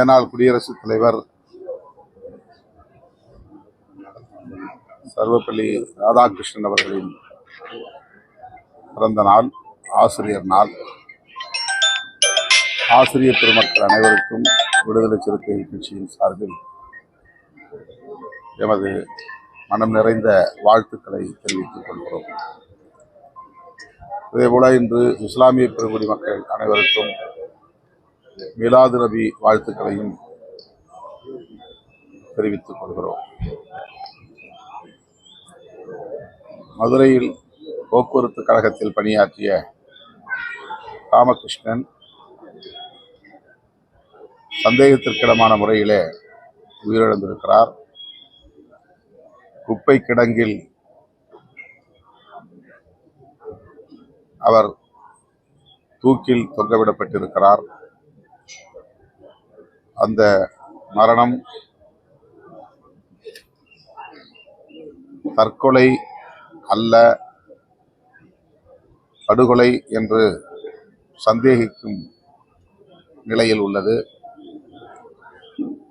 ஏனால் குடியரசுத் தலைவர் சர்வப்பள்ளி ராதாகிருஷ்ணன் அவர்களின் பிறந்த நாள் ஆசிரியர் நாள். ஆசிரியர் பெருமக்கள் அனைவருக்கும் விடுதலை சிறுத்தைகள் கட்சியின் சார்பில் எமது மனம் நிறைந்த வாழ்த்துக்களை தெரிவித்துக் கொள்கிறோம். இதேபோல இன்று இஸ்லாமிய பெருங்குடி மக்கள் அனைவருக்கும் மிலாது நபி வாழ்த்துக்களையும் தெரிவித்துக் கொள்கிறோம். மதுரையில் போக்குவரத்து கழகத்தில் பணியாற்றிய ராமகிருஷ்ணன் சந்தேகத்திற்கிடமான முறையிலே உயிரிழந்திருக்கிறார். குப்பை கிடங்கில் அவர் தூக்கில் தொங்கவிடப்பட்டிருக்கிறார். அந்த மரணம் தற்கொலை அல்ல படுகொலை என்று சந்தேகிக்கும் நிலையில் உள்ளது.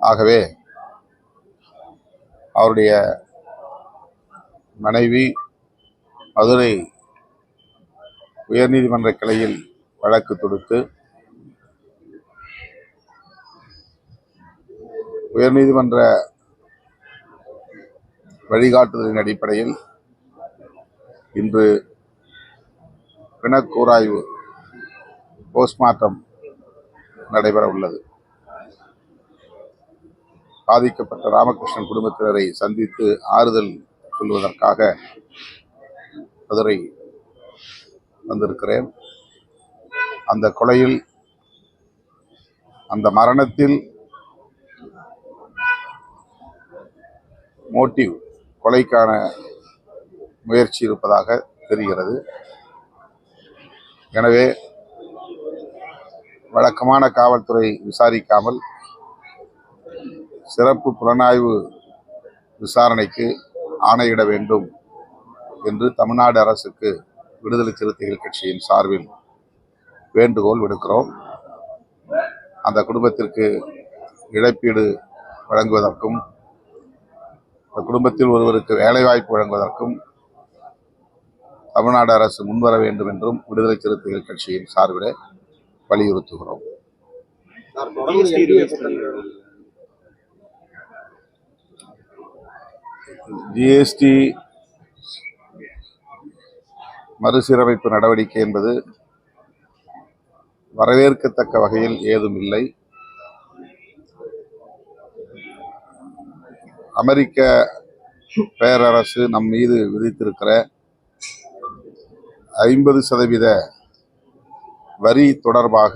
ஆகவே அவருடைய மனைவி மதுரை உயர்நீதிமன்ற கிளையில் வழக்கு தொடுத்து உயர்நீதிமன்ற வழிகாட்டுதலின் அடிப்படையில் இன்று பிணக்கூராய்வு போஸ்ட்மார்ட்டம் நடைபெற உள்ளது. பாதிக்கப்பட்ட ராமகிருஷ்ணன் குடும்பத்தினரை சந்தித்து ஆறுதல் சொல்வதற்காக மதுரை வந்திருக்கிறேன். அந்த கொலையில் அந்த மரணத்தில் மோட்டிவ் கொலைக்கான முயற்சி இருப்பதாக தெரிகிறது. எனவே வழக்கமான காவல்துறை விசாரிக்காமல் சிறப்பு புலனாய்வு விசாரணைக்கு ஆணையிட வேண்டும் என்று தமிழ்நாடு அரசுக்கு விடுதலை சிறுத்தைகள் கட்சியின் சார்பில் வேண்டுகோள் விடுக்கிறோம். அந்த குடும்பத்திற்கு இழப்பீடு வழங்குவதற்கும் குடும்பத்தில் ஒருவருக்கு வேலைவாய்ப்பு வழங்குவதற்கும் தமிழ்நாடு அரசு முன்வர வேண்டும் என்றும் விடுதலை சிறுத்தைகள் கட்சியின் சார்பில் வலியுறுத்துகிறோம். ஜிஎஸ்டி மறுசீரமைப்பு நடவடிக்கை என்பது வரவேற்கத்தக்க வகையில் ஏதும் இல்லை. அமெரிக்க பேரரசு நம் மீது விதித்திருக்கிற ஐம்பது சதவீத வரி தொடர்பாக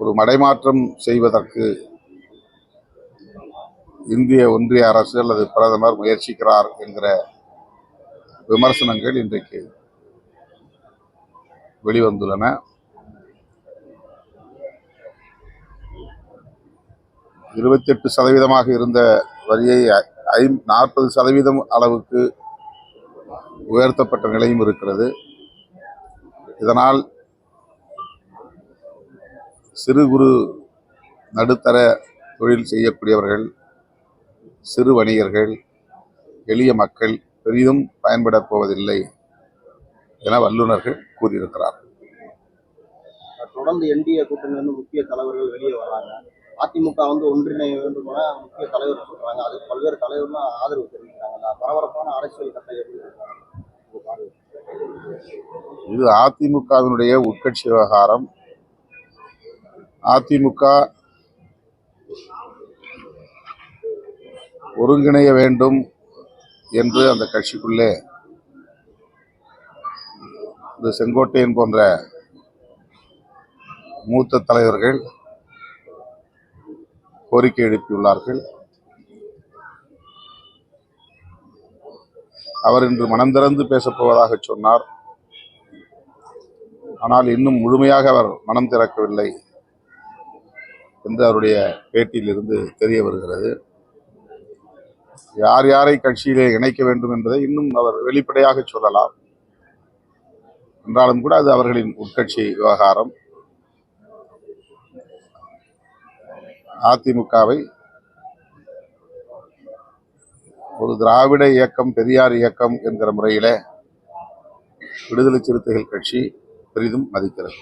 ஒரு மடைமாற்றம் செய்வதற்கு இந்திய ஒன்றிய அரசு அல்லது பிரதமர் முயற்சிக்கிறார் என்கிற விமர்சனங்கள் இன்றைக்கு வெளிவந்துள்ளன. இருபத்தி எட்டு சதவீதமாக இருந்த வரியை ஐ நாற்பது சதவீதம் அளவுக்கு உயர்த்தப்பட்ட நிலையும் இருக்கிறது. இதனால் சிறு குறு நடுத்தர தொழில் செய்யக்கூடியவர்கள் சிறு வணிகர்கள் எளிய மக்கள் பெரிதும் பயன்படப் போவதில்லை என வல்லுநர்கள் கூறியிருக்கிறார் தொடர்ந்து என்டிஏ கூட்டணி முக்கிய தலைவர்கள் வெளியே வராங்க. அதிமுக வந்து ஒன்றிணைய வேண்டும் என முக்கிய தலைவர் சொல்றாங்க. அதுக்கு பல்வேறு தலைவர்லாம் ஆதரவு தெரிவிக்கிறாங்க. பரபரப்பான அரசியல் கட்டளை இது அதிமுகவினுடைய உட்கட்சி விவகாரம். அதிமுக ஒருங்கிணைய வேண்டும் என்று அந்த கட்சிக்குள்ளே இந்த செங்கோட்டையன் போன்ற மூத்த தலைவர்கள் கோரிக்கை எழுப்பியுள்ளார்கள். அவர் இன்று மனம் திறந்து பேசப்போவதாக சொன்னார். ஆனால் இன்னும் முழுமையாக அவர் மனம் திறக்கவில்லை என்று அவருடைய பேட்டியிலிருந்து தெரிய வருகிறது. யார் யாரை கட்சியிலே இணைக்க வேண்டும் என்பதை இன்னும் அவர் வெளிப்படையாக சொல்லலாம். என்றாலும் கூட அது அவர்களின் உட்கட்சி விவகாரம். அதிமுகவை ஒரு திராவிட இயக்கம் பெரியார் இயக்கம் என்கிற முறையில விடுதலை சிறுத்தைகள் கட்சி பெரிதும் மதிக்கிறது.